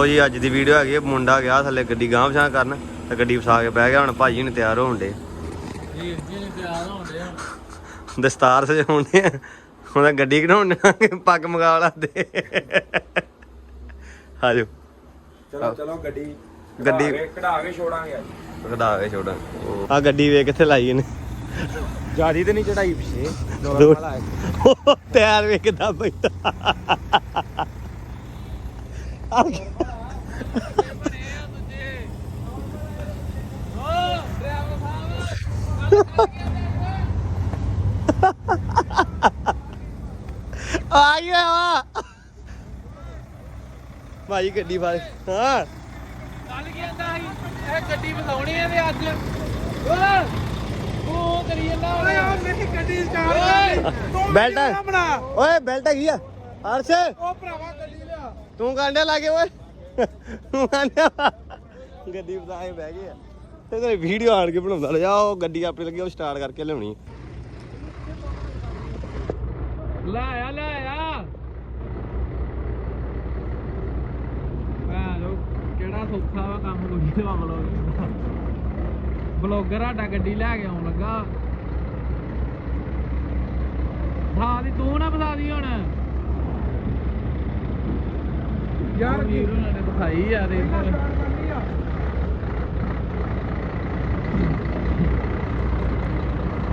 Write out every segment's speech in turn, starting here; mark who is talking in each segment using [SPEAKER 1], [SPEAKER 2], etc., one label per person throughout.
[SPEAKER 1] ਲਓ ਜੀ ਅੱਜ ਦੀ ਵੀਡੀਓ ਹੈਗੀ ਹੈ, ਮੁੰਡਾ ਗਿਆ ਥੱਲੇ ਗੱਡੀ ਗਾਂਹ ਪਛਾਂ ਕਰਨ ਤੇ ਗੱਡੀ ਫਸਾ ਕੇ ਬਹਿ ਗਿਆ ਹੁਣ ਭਾਜੀ ਨੇ ਤਿਆਰ ਹੋਣ ਦੇ
[SPEAKER 2] ਜੀ ਨੇ ਤਿਆਰ ਹੋਣ ਡਿਆ
[SPEAKER 1] ਦਸਤਾਰ ਸਜਾਉਣੇ ਆ। ਗੱਡੀ ਪੱਗ ਦੇ। ਆਜੋ
[SPEAKER 3] ਚਲੋ ਚਲੋ ਗੱਡੀ
[SPEAKER 1] ਗੱਡੀ-
[SPEAKER 3] ਕਢਾ ਕੇ- ਕਢਾ ਕੇ ਛੋੜਾਂਗੇ ਅੱਜ।
[SPEAKER 1] ਕਢਾ ਕੇ ਛੋੜਾਂ ਆ ਗੱਡੀ ਵੇ ਕਿੱਥੇ ਲਾਈ ਇਹਨੇ।
[SPEAKER 3] ਤੇ ਨਹੀਂ ਚੜਾਈ ਪਿਛੇ
[SPEAKER 1] ਦੋ- ਉਹ ਤਿਆਰ ਵੇ ਕਿੱਦਾਂ ਬੈਠਾ। ਆ ਆ ਗਿਆ ਵਾ ਭਾਈ ਗੱਡੀ ਫੜ। ਹਾਂ।
[SPEAKER 2] ਕੱਲ ਕਹਿੰਦਾ ਸੀ? ਇਹ ਗੱਡੀ ਵਧਾਉਣੀ ਹੈ ਤੇ ਅੱਜ। ਓਏ ਉਹ ਕਰੀ ਜਾਂਦਾ ਓਏ ਆ ਮੇਰੀ ਗੱਡੀ ਸਟਾਰਟ
[SPEAKER 1] ਬੈਲਟ
[SPEAKER 2] ਬਣਾ
[SPEAKER 1] ਓਏ ਬੈਲਟ ਹੈਗੀ ਆ। ਅਰਸ਼
[SPEAKER 2] ਉਹ ਭਰਾਵਾ ਗੱਡੀ
[SPEAKER 1] ਤੂੰ ਕਾਂਡੇ ਲਾਗੇ ਓਏ। ਤੂੰ ਕਾਂਡੇ ਗੱਡੀ ਬਤਾ ਬਹਿ ਗਏ ਆ। ਤੇ ਤੇਰੀ ਵੀਡੀਓ ਆਣ ਕੇ ਬਣਾਉਂਦਾ ਲੈ ਉਹ ਗੱਡੀ ਆਪਣੀ ਲੱਗੀ, ਉਹ ਸਟਾਰਟ ਕਰਕੇ ਲਿਆਉਣੀ
[SPEAKER 2] ਲੈ ਆ, ਲੈ ਕਿਹੜਾ ਸੌਖਾ ਵਾ ਕੰਮ ਕੋਈ ਵਾ ਬਲੌਗ ਬਲੌਗਰ ਸਾਡਾ ਗੱਡੀ ਲੈ ਕੇ ਆਉਣ ਲੱਗਾ। ਹਾਂ ਦੀ, ਤੂੰ ਨਾ ਫਸਾ ਦੀ ਹੁਣ। ਯਾਰ ਵੀਰ ਉਹਨਾਂ ਨੇ ਦਿਖਾਈ ਯਾਰ ਇੱਧਰ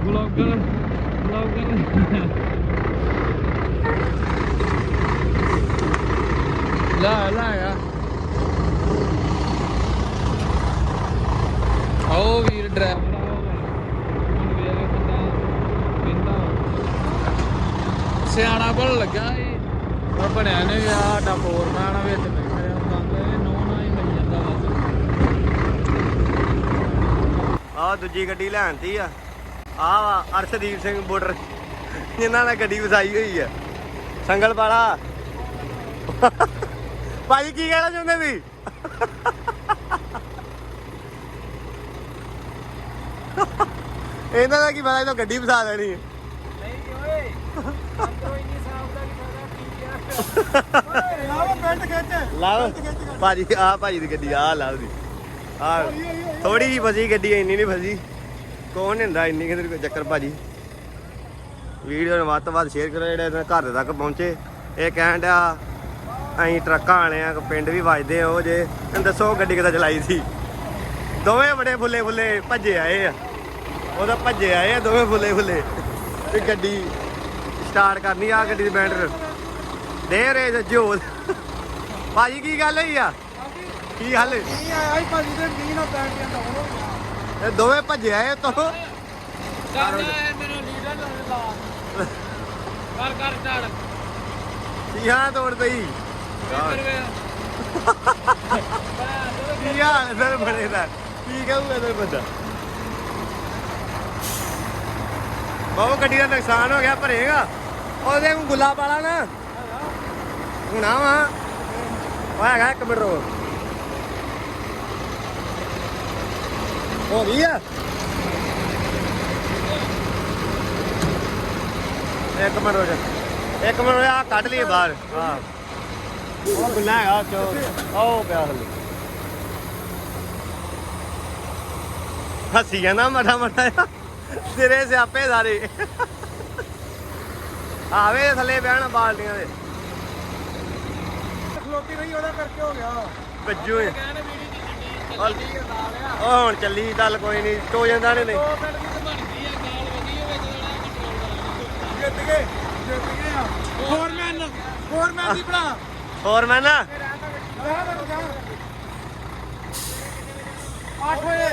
[SPEAKER 2] ਬਲੌਗਰ ਬਲੌਗਰ। ਲਾ ਲਾ ਆ। ਆਓ ਵੀਰ ਡਰਾਈਵਰ ਆ ਸਿਆਣਾ ਬਣ ਲੱਗਾ ਉਹ ਬਣਿਆ ਨੇ ਗਿਆ ਸਾਡਾ ਫੋਰਮੈਨ ਆ ਵਿੱਚ ਬੈਠਾ ਆ
[SPEAKER 1] ਦੂਜੀ ਗੱਡੀ ਲੈਣਤੀ ਆ। ਆ ਵਾ, ਅਰਸ਼ਦੀਪ ਸਿੰਘ ਬੋਰਡਰ ਜਿਨ੍ਹਾਂ ਨੇ ਗੱਡੀ ਵਸਾਈ ਹੋਈ ਆ। ਸੰਗਲ ਵਾਲਾ। ਭਾਈ ਕੀ ਕਹਿਣਾ ਚਾਹੁੰਦੇ ਵੀ ਇਹਨਾਂ ਦਾ ਕੀ ਪਤਾ, ਇਹ ਤਾਂ ਗੱਡੀ ਵਸਾ ਦੇਣੀ ਹੈ
[SPEAKER 2] ਨਹੀਂ ਓਏ ਅੰਦਰੋਂ ਇੰਨੀ ਸਾਫ਼ ਦਾ ਕੀ ਫਾਇਦਾ ਖਿੱਚ
[SPEAKER 1] ਲਾਓ, ਭਾਜੀ, ਆ ਭਾਜੀ ਦੀ ਗੱਡੀ, ਆ ਲਾਓ ਦੀ ਆ ਥੋੜੀ ਜੀ ਫਸੀ ਗੱਡੀ ਇੰਨੀ ਨਹੀਂ ਫਸੀ। ਕੌਣ ਨੀ ਹੁੰਦਾ, ਇੰਨੀ ਕਿਤੇ ਕੋਈ ਚੱਕਰ, ਭਾਜੀ। ਵੀਡੀਓ ਨੂੰ ਵੱਧ ਤੋਂ ਵੱਧ ਸ਼ੇਅਰ ਕਰੋ ਜਿਹੜੇ ਇਹਨਾਂ ਘਰ ਤੱਕ ਪਹੁੰਚੇ। ਇਹ ਕਹਿਣ ਡਿਆ, ਅਸੀਂ ਟਰੱਕਾਂ ਵਾਲੇ ਆ, ਪਿੰਡ ਵੀ ਵੱਜਦੇ ਆ ਉਹ ਜੇ। ਦੱਸੋ ਗੱਡੀ ਕਿੱਦਾਂ ਚਲਾਈ ਸੀ? ਦੋਵੇਂ ਬੜੇ ਫੁੱਲੇ ਫੁੱਲੇ ਭੱਜੇ ਆਏ ਆ। ਉਹਦਾ ਭੱਜੇ ਆਏ ਆ, ਦੋਵੇਂ ਫੁੱਲੇ ਫੁੱਲੇ। ਤੇ ਗੱਡੀ ਸਟਾਰਟ ਕਰਨੀ ਆ, ਗੱਡੀ ਦੀ ਬੈਟਰ ਦੇ ਰੇ ਜੋਤ। ਭਾਜੀ ਕੀ ਗੱਲ ਹੋਈ ਆ? ਕੀ ਹੱਲ
[SPEAKER 2] ਨਹੀਂ ਆਇਆ ਹੀ ਭਾਜੀ ਦੇ ਮੀਂਹ ਨਾਲ ਪੈਣ ਜਾਂਦਾ ਹੁਣ
[SPEAKER 1] ਇਹ ਦੋਵੇਂ ਭੱਜੇ ਆਏ ਤੋਂ
[SPEAKER 2] ਕਰ ਮੈਨੂੰ ਲੀਡਰ ਲਾ ਕਰ ਕਰ। ਚੜ
[SPEAKER 1] ਸੀਹਾਂ ਤੋੜ ਦਈ
[SPEAKER 2] ਇੱਧਰ
[SPEAKER 1] ਕੀ ਹਾਲ ਬਣੇ ਦਾ? ਕੀ ਕਹੂਗਾ ਇਹਦਾ ਬੰਦਾ? ਬਾਬੂ ਗੱਡੀ ਦਾ ਨੁਕਸਾਨ ਹੋ ਗਿਆ ਭਰੇਗਾ। ਉਹਦੇ ਨੂੰ ਗੁੱਲਾ ਪਾਲਾ ਨਾ। ਹੁਣਾ ਵਾ ਉਹ ਹੈਗਾ ਇੱਕ ਮਿੰਟ ਰੋ ਹੋ ਗਈ ਆ? ਇੱਕ ਮਿੰਟ ਰੋ ਜਾ। ਇੱਕ ਮਿੰਟ ਆ ਕੱਢ ਲਈ ਬਾਹਰ। ਹਾਂ। ਉਹ ਗੁੱਲਾ ਹੈਗਾ ਚੋ ਉਹ ਪਿਆ ਹਲੇ ਹੱਸੀ ਜਾਂਦਾ ਮਠਾ ਮਠਾ ਤੇਰੇ ਸਿਆਪੇ ਸਾਰੇ। ਆਵੇ ਥੱਲੇ ਬਹਿਣ ਬਾਲਟੀਆਂ ਦੇ।
[SPEAKER 2] ਖਲੋਤੀ ਰਹੀ ਉਹਦਾ ਕਰਕੇ ਹੋ ਗਿਆ।
[SPEAKER 1] ਵੱਜੂ ਏ।
[SPEAKER 2] ਕਹਿੰਦੇ ਵੀਡੀ ਦੀ ਗੱਡੀ ਚੱਲੀ ਲਾ ਲਿਆ
[SPEAKER 1] ਉਹ ਹੁਣ ਚੱਲੀ ਚੱਲ ਕੋਈ ਨਹੀਂ ਟੋ ਜਾਂਦਾ ਨੇ ਨਹੀਂ।
[SPEAKER 2] 2 ਮਿੰਟ ਦੀ ਤਾਂ ਬਣ ਗਈ ਆ ਗਾਲ ਵਧੀ ਵਿੱਚ ਜਿਹੜਾ ਕੰਟਰੋਲ
[SPEAKER 3] ਜਿੱਤ ਗਏ ਜਿੱਤ ਗਏ ਆ।
[SPEAKER 2] ਫੋਰਮੈਨ ਫੋਰਮੈਨ ਦੀ ਬਣਾ
[SPEAKER 1] ਹੋਰ ਮੈਂ ਨਾ
[SPEAKER 2] 8 ਵਜੇ।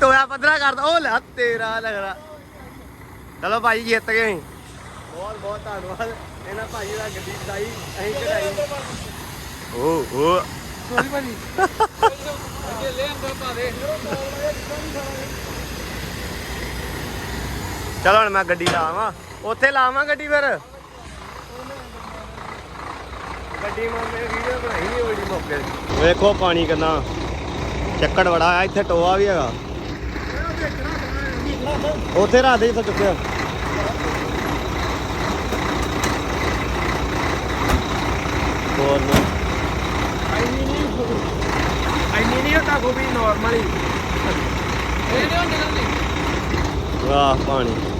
[SPEAKER 1] ਟੋਇਆ ਪੱਧਰਾ ਕਰਦਾ ਉਹ ਲੈ ਤੇਰਾ ਲੱਗਦਾ ਚਲੋ ਭਾਈ ਜਿੱਤ ਗਏ ਅਸੀਂ। ਬਹੁਤ ਬਹੁਤ ਧੰਨਵਾਦ। ਇਹਨਾਂ ਭਾਈ ਦਾ ਗੱਡੀ ਚਲਾਈ ਅਸੀਂ ਚੜਾਈ ਓ ਓ।
[SPEAKER 2] ਸੋਰੀ ਭਾਜੀ। ਅੱਗੇ ਲੈ ਅੰਦਰ ਪਾ ਦੇ
[SPEAKER 1] ਚਲੋ ਹੁਣ ਮੈਂ ਗੱਡੀ ਲਾਵਾਂ। ਉੱਥੇ ਲਾਵਾਂ ਗੱਡੀ ਫਿਰ? ਗੱਡੀ ਮੈਂ ਮੇਰੇ ਵੀਡੀਓ ਬਣਾਈ ਨਹੀਂ ਹੋਈ ਮੌਕੇ ਤੇ। ਵੇਖੋ ਪਾਣੀ ਕਿੰਨਾ ਚੱਕੜ ਬੜਾ ਆ ਇੱਥੇ ਟੋਆ ਵੀ ਹੈਗਾ। ਉੱਥੇ ਰਾਤ ਦੇ ਜਿੱਥੇ ਚੁੱਕਿਆ। ਰੱਖੋ ਵੀ